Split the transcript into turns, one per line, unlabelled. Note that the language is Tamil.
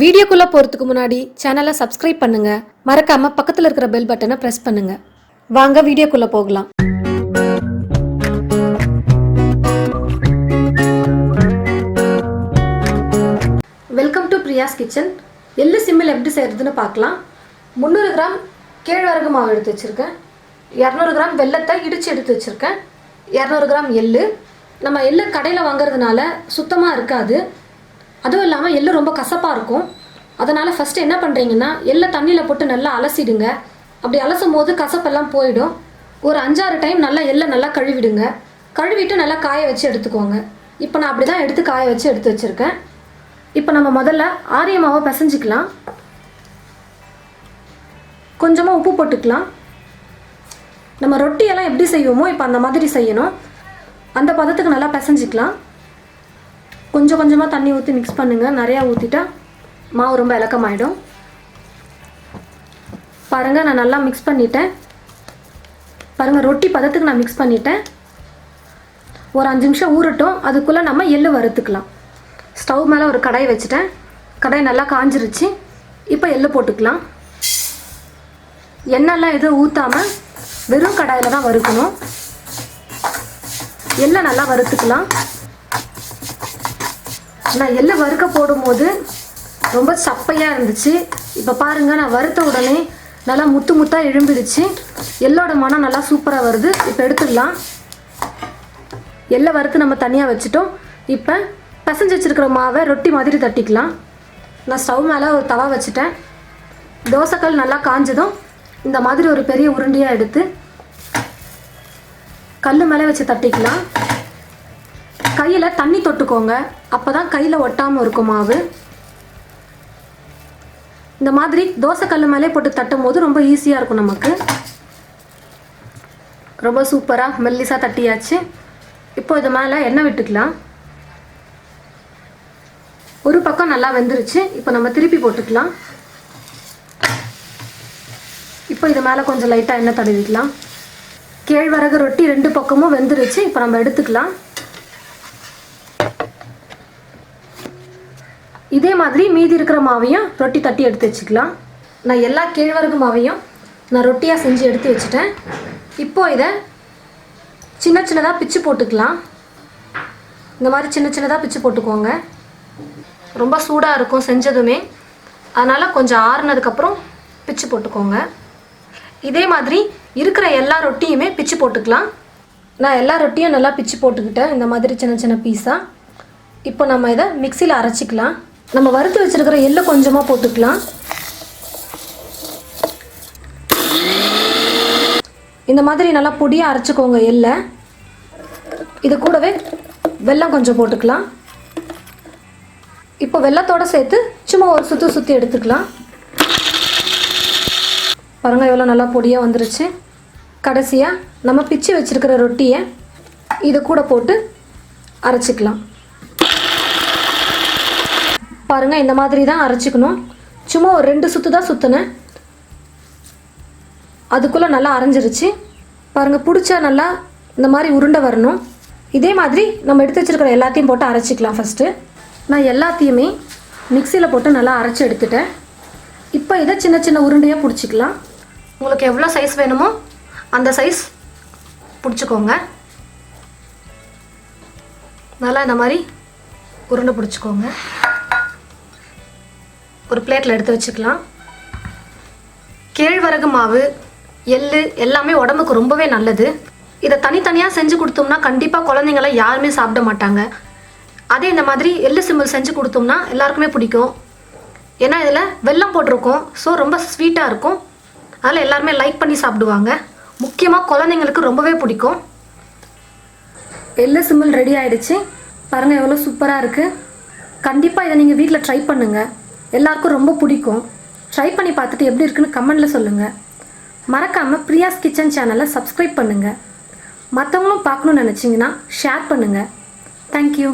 வீடியோக்குள்ளே போகிறதுக்கு முன்னாடி சேனலை சப்ஸ்கிரைப் பண்ணுங்க. மறக்காம பக்கத்தில் இருக்கிற பெல் பட்டனை ப்ரெஸ் பண்ணுங்க. வாங்க வீடியோக்குள்ளே போகலாம். வெல்கம் டு பிரியாஸ் கிச்சன் எள்ளு சிம்மில் எப்படி செய்கிறதுன்னு பார்க்கலாம். முந்நூறு கிராம் கேழ்வரகு மாவு எடுத்து வச்சுருக்கேன். இரநூறு கிராம் வெள்ளத்தை இடித்து எடுத்து வச்சுருக்கேன். இரநூறு கிராம் எள்ளு. நம்ம எள்ளு கடையில் வாங்குறதுனால சுத்தமாக இருக்காது. அதுவும் இல்லாமல் எள்ளு ரொம்ப கசப்பாக இருக்கும். அதனால் ஃபஸ்ட்டு என்ன பண்ணுறீங்கன்னா எள்ளை தண்ணியில் போட்டு நல்லா அலசிடுங்க. அப்படி அலசும் போது கசப்பெல்லாம் போயிடும். ஒரு அஞ்சாறு டைம் நல்லா எள்ளை நல்லா கழுவிடுங்க. கழுவிட்டு நல்லா காய வச்சு எடுத்துக்கோங்க. இப்போ நான் அப்படி தான் எடுத்து காய வச்சு எடுத்து வச்சுருக்கேன். இப்போ நம்ம முதல்ல ஆரிய மாவை பிசைஞ்சிக்கலாம். கொஞ்சமாக உப்பு போட்டுக்கலாம். நம்ம ரொட்டியெல்லாம் எப்படி செய்வோமோ இப்போ அந்த மாதிரி செய்யணும். அந்த பதத்துக்கு நல்லா பிசைஞ்சிக்கலாம். கொஞ்சம் கொஞ்சமாக தண்ணி ஊற்றி மிக்ஸ் பண்ணுங்கள் நிறையா ஊற்றிட்டா மாவு ரொம்ப இலக்கமாயிடும். பாருங்கள் நான் நல்லா மிக்ஸ் பண்ணிட்டேன். பாருங்கள் ரொட்டி பதத்துக்கு நான் மிக்ஸ் பண்ணிட்டேன். ஒரு அஞ்சு நிமிஷம் ஊறட்டும். அதுக்குள்ளே நம்ம எள்ளு வறுத்துக்கலாம். ஸ்டவ் மேலே ஒரு கடாய் வச்சுட்டேன். கடாய் நல்லா காஞ்சிருச்சு. இப்போ எள்ளு போட்டுக்கலாம். எண்ணெய்லாம் எதுவும் ஊற்றாமல் வெறும் கடாயில் தான் வறுக்கணும். எள்ளை நல்லா வறுத்துக்கலாம். நான் எள்ளை வறுக்க போடும்போது ரொம்ப சப்பையாக இருந்துச்சு. இப்போ பாருங்கள் நான் வறுத்த உடனே நல்லா முத்து முத்தாக எழும்பிடுச்சு. எள்ளோட மனம் நல்லா சூப்பராக வருது. இப்போ எடுத்துடலாம். எள்ளை வறுத்து நம்ம தனியாக வச்சுட்டோம். இப்போ பசஞ்சு வச்சுருக்கிற மாவை ரொட்டி மாதிரி தட்டிக்கலாம். நான் ஸ்டவ் மேலே ஒரு தவா வச்சுட்டேன். தோசைக்கல் நல்லா காஞ்சதும் இந்த மாதிரி ஒரு பெரிய உருண்டியாக எடுத்து கல் மேலே வச்சு தட்டிக்கலாம். கையில் தண்ணி தொட்டுக்கோங்க. அப்போ தான் கையில் ஒட்டாமல் இருக்கும் மாவு. இந்த மாதிரி தோசை கல் மேலே போட்டு தட்டும் போது ரொம்ப ஈஸியாக இருக்கும் நமக்கு. ரொம்ப சூப்பராக மெல்லிசாக தட்டியாச்சு. இப்போ இது மேலே எண்ணெய் விட்டுக்கலாம். ஒரு பக்கம் நல்லா வெந்துருச்சு. இப்போ நம்ம திருப்பி போட்டுக்கலாம். இப்போ இது மேலே கொஞ்சம் லைட்டாக எண்ணெய் தடவிக்கலாம். கேழ்வரகு ரொட்டி ரெண்டு பக்கமும் வெந்துருச்சு. இப்போ நம்ம எடுத்துக்கலாம். இதே மாதிரி மீதி இருக்கிற மாவையும் ரொட்டி தட்டி எடுத்து வச்சுக்கலாம். நான் எல்லா கேழ்வரகு மாவையும் நான் ரொட்டியாக செஞ்சு எடுத்து வச்சுட்டேன். இப்போ இதை சின்ன சின்னதாக பிச்சு போட்டுக்கலாம். இந்த மாதிரி சின்ன சின்னதாக பிச்சு போட்டுக்கோங்க. ரொம்ப சூடாக இருக்கும் செஞ்சதுமே. அதனால் கொஞ்சம் ஆறுனதுக்கப்புறம் பிச்சு போட்டுக்கோங்க. இதே மாதிரி இருக்கிற எல்லா ரொட்டியுமே பிச்சு போட்டுக்கலாம். நான் எல்லா ரொட்டியும் நல்லா பிச்சு போட்டுக்கிட்டேன். இந்த மாதிரி சின்ன சின்ன பீஸாக இப்போ நம்ம இதை மிக்சியில் அரைச்சிக்கலாம். நம்ம வறுத்து வச்சிருக்கிற எள்ளு கொஞ்சமாக போட்டுக்கலாம். இந்த மாதிரி நல்லா பொடியாக அரைச்சிக்கோங்க எள்ளை. இது கூடவே வெல்லம் கொஞ்சம் போட்டுக்கலாம். இப்போ வெள்ளத்தோட சேர்த்து சும்மா ஒரு சுற்றி சுற்றி எடுத்துக்கலாம். பாருங்கள் எவ்வளோ நல்லா பொடியாக வந்துருச்சு. கடைசியாக நம்ம பிச்சு வச்சுருக்கிற ரொட்டியை இது கூட போட்டு அரைச்சிக்கலாம். பாருங்கள் இந்த மாதிரி தான் அரைச்சிக்கணும். சும்மா ஒரு ரெண்டு சுற்று தான் சுற்றினேன் அதுக்குள்ளே நல்லா அரைஞ்சிருச்சு. பாருங்கள் பிடிச்சா நல்லா இந்த மாதிரி உருண்டை வரணும். இதே மாதிரி நம்ம எடுத்து வச்சுருக்கிற எல்லாத்தையும் போட்டு அரைச்சிக்கலாம் ஃபஸ்ட்டு நான் எல்லாத்தையுமே மிக்சியில் போட்டு நல்லா அரைச்சி எடுத்துட்டேன். இப்போ இதை சின்ன சின்ன உருண்டையாக பிடிச்சிக்கலாம். உங்களுக்கு எவ்வளோ சைஸ் வேணுமோ அந்த சைஸ் பிடிச்சிக்கோங்க. நல்லா இந்த மாதிரி உருண்டை பிடிச்சிக்கோங்க. ஒரு பிளேட்டில் எடுத்து வச்சுக்கலாம். கேழ்வரகு மாவு எள்ளு எல்லாமே உடம்புக்கு ரொம்பவே நல்லது. இதை தனித்தனியாக செஞ்சு கொடுத்தோம்னா கண்டிப்பாக குழந்தைங்கள யாருமே சாப்பிட மாட்டாங்க. அதே இந்த மாதிரி எள்ளு சிம்பிள் செஞ்சு கொடுத்தோம்னா எல்லாருக்குமே பிடிக்கும். ஏன்னா இதில் வெல்லம் போட்டிருக்கோம். ஸோ ரொம்ப ஸ்வீட்டாக இருக்கும். அதனால் எல்லாருமே லைக் பண்ணி சாப்பிடுவாங்க. முக்கியமாக குழந்தைங்களுக்கு ரொம்பவே பிடிக்கும். எள்ளு சிம்பிள் ரெடி ஆயிடுச்சு. பாருங்கள் எவ்வளோ சூப்பராக இருக்குது கண்டிப்பாக இதை நீங்கள் வீட்டில் ட்ரை பண்ணுங்கள் எல்லாருக்கும் ரொம்ப பிடிக்கும். ட்ரை பண்ணி பார்த்துட்டு எப்படி இருக்குன்னு கமெண்டில் சொல்லுங்கள் மறக்காமல் பிரியாஸ் கிச்சன் சேனலை சப்ஸ்கிரைப் பண்ணுங்கள் மற்றவங்களும் பார்க்கணுன்னு நினச்சிங்கன்னா ஷேர் பண்ணுங்கள் தேங்க்யூ